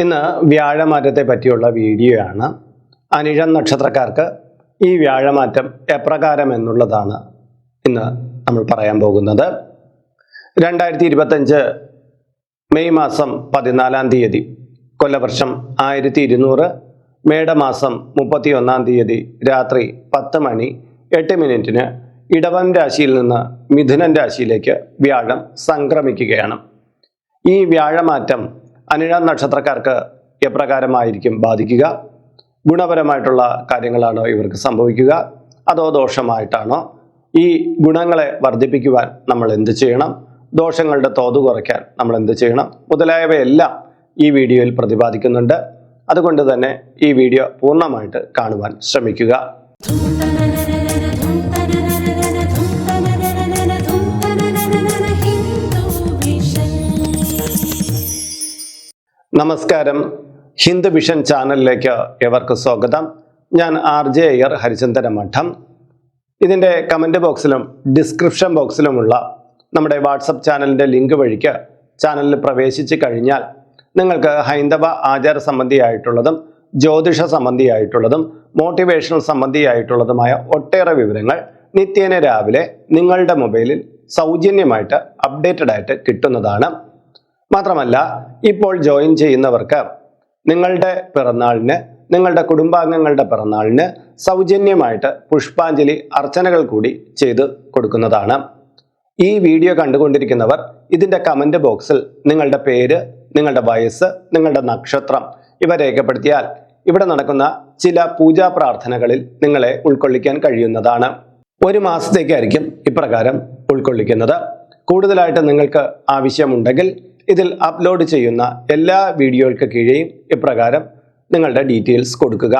ഇന്ന് വ്യാഴമാറ്റത്തെ പറ്റിയുള്ള വീഡിയോ ആണ് അനിഴം നക്ഷത്രക്കാർക്ക് ഈ വ്യാഴമാറ്റം എപ്രകാരം എന്നുള്ളതാണ് ഇന്ന് നമ്മൾ പറയാൻ പോകുന്നത്. രണ്ടായിരത്തി ഇരുപത്തഞ്ച് മെയ് മാസം പതിനാലാം തീയതി കൊല്ലവർഷം ആയിരത്തി ഇരുന്നൂറ് മേടമാസം മുപ്പത്തി ഒന്നാം തീയതി രാത്രി പത്ത് മണി എട്ട് മിനിറ്റിന് ഇടവൻ രാശിയിൽ നിന്ന് മിഥുനൻ രാശിയിലേക്ക് വ്യാഴം സംക്രമിക്കുകയാണ്. ഈ വ്യാഴമാറ്റം അനിഴം നക്ഷത്രക്കാർക്ക് എപ്രകാരമായിരിക്കും ബാധിക്കുക? ഗുണപരമായിട്ടുള്ള കാര്യങ്ങളാണോ ഇവർക്ക് സംഭവിക്കുക? അതോ ദോഷമായിട്ടാണോ? ഈ ഗുണങ്ങളെ വർദ്ധിപ്പിക്കുവാൻ നമ്മൾ എന്ത് ചെയ്യണം? ദോഷങ്ങളുടെ തോത് കുറയ്ക്കാൻ നമ്മൾ എന്ത് ചെയ്യണം? മുതലായവയെല്ലാം ഈ വീഡിയോയിൽ പ്രതിപാദിക്കുന്നുണ്ട്. അതുകൊണ്ട് തന്നെ ഈ വീഡിയോ പൂർണമായിട്ട് കാണുവാൻ ശ്രമിക്കുക. നമസ്കാരം. ഹിന്ദു വിഷൻ ചാനലിലേക്ക് എവർക്ക് സ്വാഗതം. ഞാൻ ആർ ജെ അയ്യർ ഹരിചന്ദന മഠം ഇതിന്റെ കമന്റ് ബോക്സിലും ഡിസ്ക്രിപ്ഷൻ ബോക്സിലുമുള്ള നമ്മുടെ വാട്സപ്പ് ചാനലിന്റെ ലിങ്ക് വഴിക്ക് ചാനലിൽ പ്രവേശിച്ച് കഴിഞ്ഞാൽ നിങ്ങൾക്ക് ഹൈന്ദവ ആചാര സംബന്ധിയായിട്ടുള്ളതും ജ്യോതിഷ സംബന്ധിയായിട്ടുള്ളതും മോട്ടിവേഷണൽ സംബന്ധിയായിട്ടുള്ളതുമായ ഒട്ടേറെ വിവരങ്ങൾ നിത്യേന രാവിലെ നിങ്ങളുടെ മൊബൈലിൽ സൗജന്യമായിട്ട് അപ്ഡേറ്റഡ് ആയിട്ട് കിട്ടുന്നതാണ്. മാത്രമല്ല ഇപ്പോൾ ജോയിൻ ചെയ്യുന്നവർക്ക് നിങ്ങളുടെ പിറന്നാളിന് നിങ്ങളുടെ കുടുംബാംഗങ്ങളുടെ പിറന്നാളിന് സൗജന്യമായിട്ട് പുഷ്പാഞ്ജലി അർച്ചനകൾ കൂടി ചെയ്ത് കൊടുക്കുന്നതാണ്. ഈ വീഡിയോ കണ്ടുകൊണ്ടിരിക്കുന്നവർ ഇതിന്റെ കമന്റ് ബോക്സിൽ നിങ്ങളുടെ പേര് നിങ്ങളുടെ വയസ്സ് നിങ്ങളുടെ നക്ഷത്രം ഇവ രേഖപ്പെടുത്തിയാൽ ഇവിടെ നടക്കുന്ന ചില പൂജാ പ്രാർത്ഥനകളിൽ നിങ്ങളെ ഉൾക്കൊള്ളിക്കാൻ കഴിയുന്നതാണ്. ഒരു മാസത്തേക്കായിരിക്കും ഇപ്രകാരം ഉൾക്കൊള്ളിക്കുന്നത്. കൂടുതലായിട്ട് നിങ്ങൾക്ക് ആവശ്യമുണ്ടെങ്കിൽ ഇതിൽ അപ്ലോഡ് ചെയ്യുന്ന എല്ലാ വീഡിയോകൾക്ക് കീഴെയും ഇപ്രകാരം നിങ്ങളുടെ ഡീറ്റെയിൽസ് കൊടുക്കുക.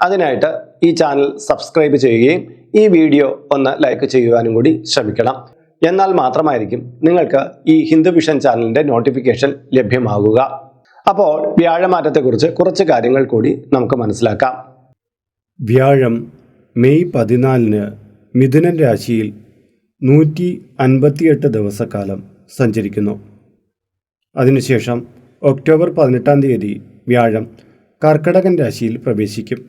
അതിനായിട്ട് ഈ ചാനൽ സബ്സ്ക്രൈബ് ചെയ്യുകയും ഈ വീഡിയോ ഒന്ന് ലൈക്ക് ചെയ്യുവാനും കൂടി ശ്രമിക്കണം. എന്നാൽ മാത്രമായിരിക്കും നിങ്ങൾക്ക് ഈ ഹിന്ദു വിഷൻ ചാനലിന്റെ നോട്ടിഫിക്കേഷൻ ലഭ്യമാകുക. അപ്പോൾ വ്യാഴമാറ്റത്തെക്കുറിച്ച് കുറച്ച് കാര്യങ്ങൾ കൂടി നമുക്ക് മനസ്സിലാക്കാം. വ്യാഴം മെയ് പതിനാലിന് മിഥുനൻ രാശിയിൽ നൂറ്റി അൻപത്തിയെട്ട് ദിവസക്കാലം സഞ്ചരിക്കുന്നു. അതിനുശേഷം ഒക്ടോബർ പതിനെട്ടാം തീയതി വ്യാഴം കർക്കടകൻ രാശിയിൽ പ്രവേശിക്കും.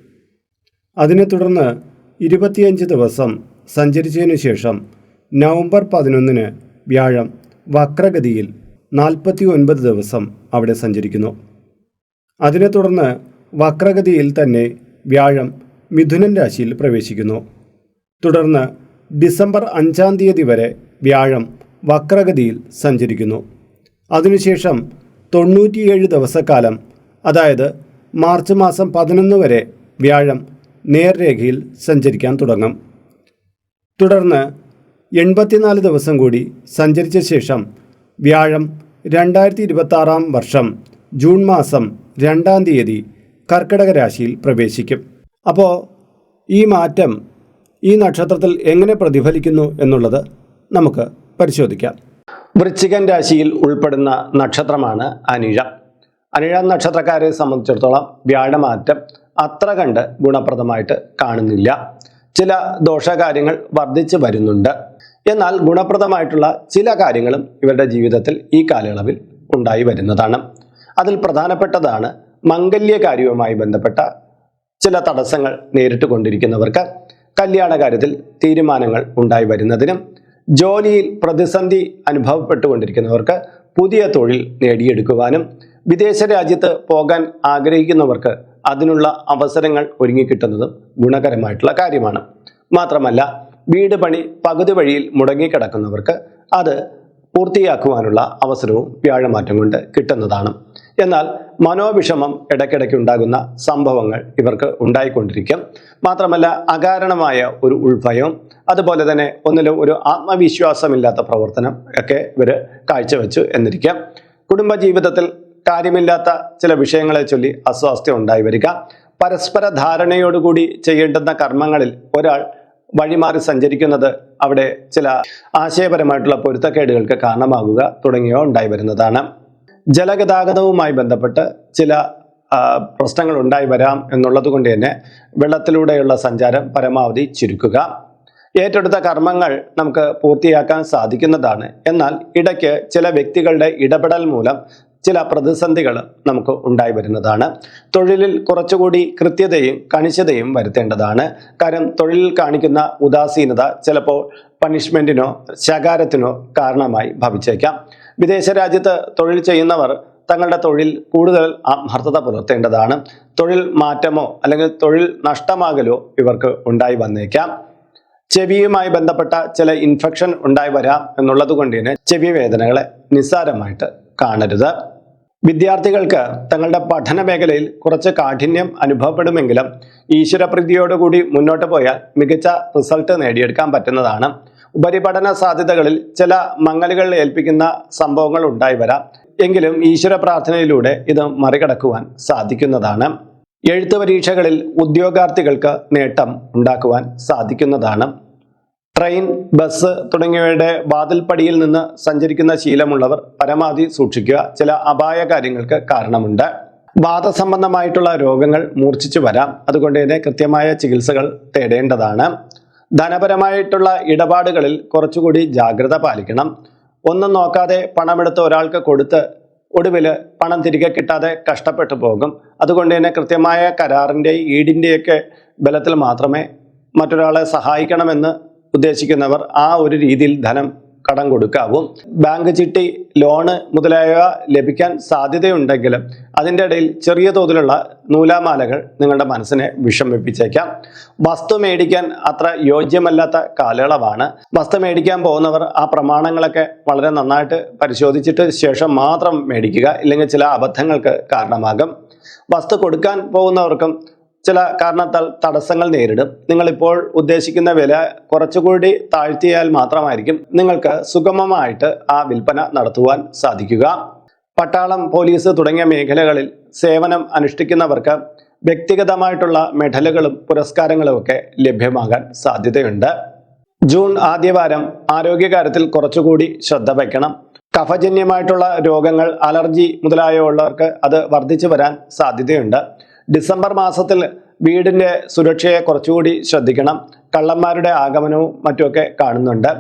അതിനെ തുടർന്ന് ഇരുപത്തിയഞ്ച് ദിവസം സഞ്ചരിച്ചതിനു ശേഷം നവംബർ പതിനൊന്നിന് വ്യാഴം വക്രഗതിയിൽ നാൽപ്പത്തി ഒൻപത് ദിവസം അവിടെ സഞ്ചരിക്കുന്നു. അതിനെ തുടർന്ന് വക്രഗതിയിൽ തന്നെ വ്യാഴം മിഥുനൻ രാശിയിൽ പ്രവേശിക്കുന്നു. തുടർന്ന് ഡിസംബർ അഞ്ചാം തീയതി വരെ വ്യാഴം വക്രഗതിയിൽ സഞ്ചരിക്കുന്നു. അതിനുശേഷം തൊണ്ണൂറ്റിയേഴ് ദിവസക്കാലം അതായത് മാർച്ച് മാസം പതിനൊന്ന് വരെ വ്യാഴം നേർരേഖയിൽ സഞ്ചരിക്കാൻ തുടങ്ങും. തുടർന്ന് എൺപത്തിനാല് ദിവസം കൂടി സഞ്ചരിച്ച ശേഷം വ്യാഴം രണ്ടായിരത്തി ഇരുപത്താറാം വർഷം ജൂൺ മാസം രണ്ടാം തീയതി കർക്കിടക രാശിയിൽ പ്രവേശിക്കും. അപ്പോൾ ഈ മാറ്റം ഈ നക്ഷത്രത്തിൽ എങ്ങനെ പ്രതിഫലിക്കുന്നു എന്നുള്ളത് നമുക്ക് പരിശോധിക്കാം. വൃശ്ചികൻ രാശിയിൽ ഉൾപ്പെടുന്ന നക്ഷത്രമാണ് അനിഴ. അനിഴ നക്ഷത്രക്കാരെ സംബന്ധിച്ചിടത്തോളം വ്യാഴമാറ്റം അത്ര കണ്ട് ഗുണപ്രദമായിട്ട് കാണുന്നില്ല. ചില ദോഷകാര്യങ്ങൾ വർദ്ധിച്ചു വരുന്നുണ്ട്. എന്നാൽ ഗുണപ്രദമായിട്ടുള്ള ചില കാര്യങ്ങളും ഇവരുടെ ജീവിതത്തിൽ ഈ കാലയളവിൽ ഉണ്ടായി വരുന്നതാണ്. അതിൽ പ്രധാനപ്പെട്ടതാണ് മംഗല്യകാര്യവുമായി ബന്ധപ്പെട്ട ചില തടസ്സങ്ങൾ നേരിട്ട് കൊണ്ടിരിക്കുന്നവർക്ക് കല്യാണ കാര്യത്തിൽ തീരുമാനങ്ങൾ ഉണ്ടായി വരുന്നതിനും ജോലിയിൽ പ്രതിസന്ധി അനുഭവപ്പെട്ടുകൊണ്ടിരിക്കുന്നവർക്ക് പുതിയ തൊഴിൽ നേടിയെടുക്കുവാനും വിദേശ രാജ്യത്ത് പോകാൻ ആഗ്രഹിക്കുന്നവർക്ക് അതിനുള്ള അവസരങ്ങൾ ഒരുങ്ങിക്കിട്ടുന്നതും ഗുണകരമായിട്ടുള്ള കാര്യമാണ്. മാത്രമല്ല വീട് പണി പകുതി വഴിയിൽ മുടങ്ങിക്കിടക്കുന്നവർക്ക് അത് പൂർത്തിയാക്കുവാനുള്ള അവസരവും വ്യാഴമാറ്റം കൊണ്ട് കിട്ടുന്നതാണ്. എന്നാൽ മനോവിഷമം ഇടയ്ക്കിടയ്ക്ക് ഉണ്ടാകുന്ന സംഭവങ്ങൾ ഇവർക്ക് ഉണ്ടായിക്കൊണ്ടിരിക്കും. മാത്രമല്ല അകാരണമായ ഒരു ഉൾഭയം അതുപോലെ തന്നെ ഒന്നിലും ഒരു ആത്മവിശ്വാസമില്ലാത്ത പ്രവർത്തനം ഒക്കെ ഇവർ കാഴ്ചവെച്ചു എന്നിരിക്കാം. കുടുംബജീവിതത്തിൽ കാര്യമില്ലാത്ത ചില വിഷയങ്ങളെ ചൊല്ലി അസ്വാസ്ഥ്യം ഉണ്ടായി വരിക. പരസ്പര ധാരണയോടുകൂടി ചെയ്യേണ്ടുന്ന കർമ്മങ്ങളിൽ ഒരാൾ വഴിമാറി സഞ്ചരിക്കുന്നത് അവിടെ ചില ആശയപരമായിട്ടുള്ള പൊരുത്തക്കേടുകൾക്ക് കാരണമാകുക തുടങ്ങിയവ ഉണ്ടായി വരുന്നതാണ്. ജലഗതാഗതവുമായി ബന്ധപ്പെട്ട് ചില പ്രശ്നങ്ങൾ ഉണ്ടായി വരാം എന്നുള്ളത് കൊണ്ട് തന്നെ വെള്ളത്തിലൂടെയുള്ള സഞ്ചാരം പരമാവധി ചുരുക്കുക. ഏറ്റെടുത്ത കർമ്മങ്ങൾ നമുക്ക് പൂർത്തിയാക്കാൻ സാധിക്കുന്നതാണ്. എന്നാൽ ഇടയ്ക്ക് ചില വ്യക്തികളുടെ ഇടപെടൽ മൂലം ചില പ്രതിസന്ധികൾ നമുക്ക് ഉണ്ടായി വരുന്നതാണ്. തൊഴിലിൽ കുറച്ചുകൂടി കൃത്യതയും കണിശതയും വരുത്തേണ്ടതാണ്. കാരണം തൊഴിലിൽ കാണിക്കുന്ന ഉദാസീനത ചിലപ്പോൾ പണിഷ്മെന്റിനോ ശകാരത്തിനോ കാരണമായി ഭവിച്ചേക്കാം. വിദേശ രാജ്യത്ത് തൊഴിൽ ചെയ്യുന്നവർ തങ്ങളുടെ തൊഴിൽ കൂടുതൽ ആത്മാർത്ഥത പുലർത്തേണ്ടതാണ്. തൊഴിൽ മാറ്റമോ അല്ലെങ്കിൽ തൊഴിൽ നഷ്ടമാകലോ ഇവർക്ക് ഉണ്ടായി വന്നേക്കാം. ചെവിയുമായി ബന്ധപ്പെട്ട ചില ഇൻഫെക്ഷൻ ഉണ്ടായി വരാം എന്നുള്ളത് കൊണ്ട് തന്നെ ചെവി വേദനകളെ നിസ്സാരമായിട്ട് കാണരുത്. വിദ്യാർത്ഥികൾക്ക് തങ്ങളുടെ പഠന മേഖലയിൽ കുറച്ച് കാഠിന്യം അനുഭവപ്പെടുമെങ്കിലും ഈശ്വരപ്രീതിയോടുകൂടി മുന്നോട്ട് പോയാൽ മികച്ച റിസൾട്ട് നേടിയെടുക്കാൻ പറ്റുന്നതാണ്. ഉപരിപഠന സാധ്യതകളിൽ ചില മങ്ങലുകൾ ഏൽപ്പിക്കുന്ന സംഭവങ്ങൾ ഉണ്ടായി വരാം. എങ്കിലും ഈശ്വര പ്രാർത്ഥനയിലൂടെ ഇത് മറികടക്കുവാൻ സാധിക്കുന്നതാണ്. എഴുത്ത് പരീക്ഷകളിൽ ഉദ്യോഗാർത്ഥികൾക്ക് നേട്ടം ഉണ്ടാക്കുവാൻ സാധിക്കുന്നതാണ്. ട്രെയിൻ ബസ് തുടങ്ങിയവയുടെ വാതിൽപ്പടിയിൽ നിന്ന് സഞ്ചരിക്കുന്ന ശീലമുള്ളവർ പരമാവധി സൂക്ഷിക്കുക. ചില അപായ കാര്യങ്ങൾക്ക് കാരണമുണ്ട്. വാദസംബന്ധമായിട്ടുള്ള രോഗങ്ങൾ മൂർച്ഛിച്ചു വരാം. അതുകൊണ്ട് തന്നെ കൃത്യമായ ചികിത്സകൾ തേടേണ്ടതാണ്. ധനപരമായിട്ടുള്ള ഇടപാടുകളിൽ കുറച്ചുകൂടി ജാഗ്രത പാലിക്കണം. ഒന്നും നോക്കാതെ പണമെടുത്ത് ഒരാൾക്ക് കൊടുത്ത് ഒടുവിൽ പണം തിരികെ കിട്ടാതെ കഷ്ടപ്പെട്ടു പോകും. അതുകൊണ്ട് തന്നെ കൃത്യമായ കരാറിന്റെ ഈടിന്റെയൊക്കെ ബലത്തിൽ മാത്രമേ മറ്റൊരാളെ സഹായിക്കണമെന്ന് ഉദ്ദേശിക്കുന്നവർ ആ ഒരു രീതിയിൽ ധനം കടം കൊടുക്കാവും. ബാങ്ക് ചിട്ടി ലോണ് മുതലായവ ലഭിക്കാൻ സാധ്യതയുണ്ടെങ്കിലും അതിന്റെ ഇടയിൽ ചെറിയ തോതിലുള്ള നൂലാമാലകൾ നിങ്ങളുടെ മനസ്സിനെ വിഷമിപ്പിച്ചേക്കാം. വസ്തു മേടിക്കാൻ അത്ര യോജ്യമല്ലാത്ത കാലയളവാണ്. വസ്തു മേടിക്കാൻ പോകുന്നവർ ആ പ്രമാണങ്ങളൊക്കെ വളരെ നന്നായിട്ട് പരിശോധിച്ചിട്ട് ശേഷം മാത്രം മേടിക്കുക ഇല്ലെങ്കിൽ ചില അബദ്ധങ്ങൾക്ക് കാരണമാകും. വസ്തു കൊടുക്കാൻ പോകുന്നവർക്കും ചില കാരണത്താൽ തടസ്സങ്ങൾ നേരിടും. നിങ്ങളിപ്പോൾ ഉദ്ദേശിക്കുന്ന വില കുറച്ചുകൂടി താഴ്ത്തിയാൽ മാത്രമായിരിക്കും നിങ്ങൾക്ക് സുഗമമായിട്ട് ആ വിൽപ്പന നടത്തുവാൻ സാധിക്കുക. പട്ടാളം പോലീസ് തുടങ്ങിയ മേഖലകളിൽ സേവനം അനുഷ്ഠിക്കുന്നവർക്ക് വ്യക്തിഗതമായിട്ടുള്ള മെഡലുകളും പുരസ്കാരങ്ങളും ഒക്കെ ലഭ്യമാകാൻ സാധ്യതയുണ്ട്. ജൂൺ ആദ്യവാരം ആരോഗ്യകാര്യത്തിൽ കുറച്ചുകൂടി ശ്രദ്ധ വയ്ക്കണം. കഫജന്യമായിട്ടുള്ള രോഗങ്ങൾ അലർജി മുതലായ ഉള്ളവർക്ക് അത് വർദ്ധിച്ചു വരാൻ സാധ്യതയുണ്ട്. ഡിസംബർ മാസത്തിൽ വീടിന്റെ സുരക്ഷയെ കുറച്ചുകൂടി ശ്രദ്ധിക്കണം. കള്ളന്മാരുടെ ആഗമനവും മറ്റുമൊക്കെ കാണുന്നുണ്ട്.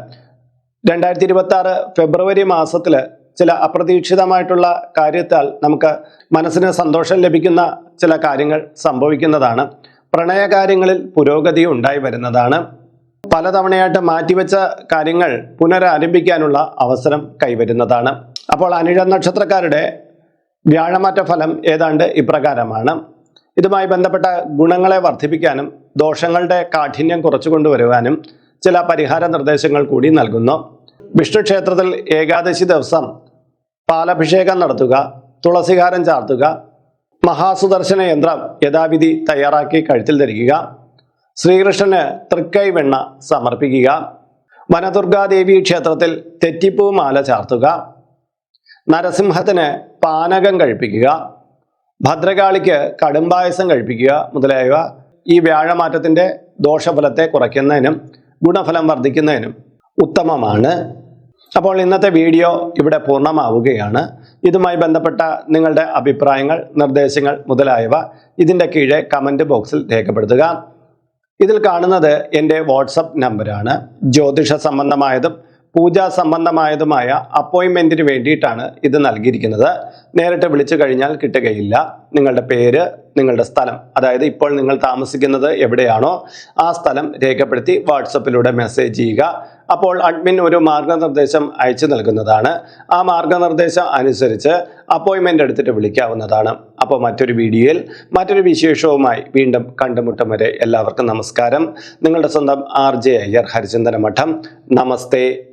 രണ്ടായിരത്തി ഇരുപത്തി ആറ് ഫെബ്രുവരി മാസത്തിൽ ചില അപ്രതീക്ഷിതമായിട്ടുള്ള കാര്യത്താൽ നമുക്ക് മനസ്സിന് സന്തോഷം ലഭിക്കുന്ന ചില കാര്യങ്ങൾ സംഭവിക്കുന്നതാണ്. പ്രണയകാര്യങ്ങളിൽ പുരോഗതി ഉണ്ടായി വരുന്നതാണ്. പലതവണയായിട്ട് മാറ്റിവെച്ച കാര്യങ്ങൾ പുനരാരംഭിക്കാനുള്ള അവസരം കൈവരുന്നതാണ്. അപ്പോൾ അനിഴ നക്ഷത്രക്കാരുടെ വ്യാഴമാറ്റ ഫലം ഏതാണ്ട് ഇപ്രകാരമാണ്. ഇതുമായി ബന്ധപ്പെട്ട ഗുണങ്ങളെ വർദ്ധിപ്പിക്കാനും ദോഷങ്ങളുടെ കാഠിന്യം കുറച്ചു കൊണ്ടുവരുവാനും ചില പരിഹാര നിർദ്ദേശങ്ങൾ കൂടി നൽകുന്നു. വിഷ്ണു ക്ഷേത്രത്തിൽ ഏകാദശി ദിവസം പാലഭിഷേകം നടത്തുക തുളസികാരം ചാർത്തുക മഹാസുദർശന യന്ത്രം യഥാവിധി തയ്യാറാക്കി കഴുത്തിൽ ധരിക്കുക ശ്രീകൃഷ്ണന് തൃക്കൈ വെണ്ണ സമർപ്പിക്കുക വനദുർഗാദേവി ക്ഷേത്രത്തിൽ തെറ്റിപ്പൂ മാല ചാർത്തുക നരസിംഹത്തിന് പാനകം കഴിപ്പിക്കുക ഭദ്രകാളിക്ക് കടുംപായസം കഴിപ്പിക്കുക മുതലായവ ഈ വ്യാഴമാറ്റത്തിന്റെ ദോഷഫലത്തെ കുറയ്ക്കുന്നതിനും ഗുണഫലം വർദ്ധിക്കുന്നതിനും ഉത്തമമാണ്. അപ്പോൾ ഇന്നത്തെ വീഡിയോ ഇവിടെ പൂർണമാവുകയാണ്. ഇതുമായി ബന്ധപ്പെട്ട നിങ്ങളുടെ അഭിപ്രായങ്ങൾ നിർദ്ദേശങ്ങൾ മുതലായവ ഇതിന്റെ കീഴെ കമന്റ് ബോക്സിൽ രേഖപ്പെടുത്തുക. ഇതിൽ കാണുന്നത് എന്റെ വാട്സപ്പ് നമ്പരാണ് ജ്യോതിഷ സംബന്ധമായതും പൂജാ സംബന്ധമായതുമായ അപ്പോയിൻമെന്റിന് വേണ്ടിയിട്ടാണ് ഇത് നൽകിയിരിക്കുന്നത്. നേരിട്ട് വിളിച്ചു കഴിഞ്ഞാൽ കിട്ടുകയില്ല. നിങ്ങളുടെ പേര് നിങ്ങളുടെ സ്ഥലം അതായത് ഇപ്പോൾ നിങ്ങൾ താമസിക്കുന്നത് എവിടെയാണോ ആ സ്ഥലം രേഖപ്പെടുത്തി വാട്സപ്പിലൂടെ മെസ്സേജ് ചെയ്യുക. അപ്പോൾ അഡ്മിൻ ഒരു മാർഗനിർദ്ദേശം അയച്ചു നൽകുന്നതാണ്. ആ മാർഗനിർദ്ദേശം അനുസരിച്ച് അപ്പോയിൻമെന്റ് എടുത്തിട്ട് വിളിക്കാവുന്നതാണ്. അപ്പോൾ മറ്റൊരു വീഡിയോയിൽ മറ്റൊരു വിശേഷവുമായി വീണ്ടും കണ്ടുമുട്ടും വരെ എല്ലാവർക്കും നമസ്കാരം. നിങ്ങളുടെ സ്വന്തം ആർ ജെ അയ്യർ ഹരിചന്ദന മഠം. നമസ്തേ.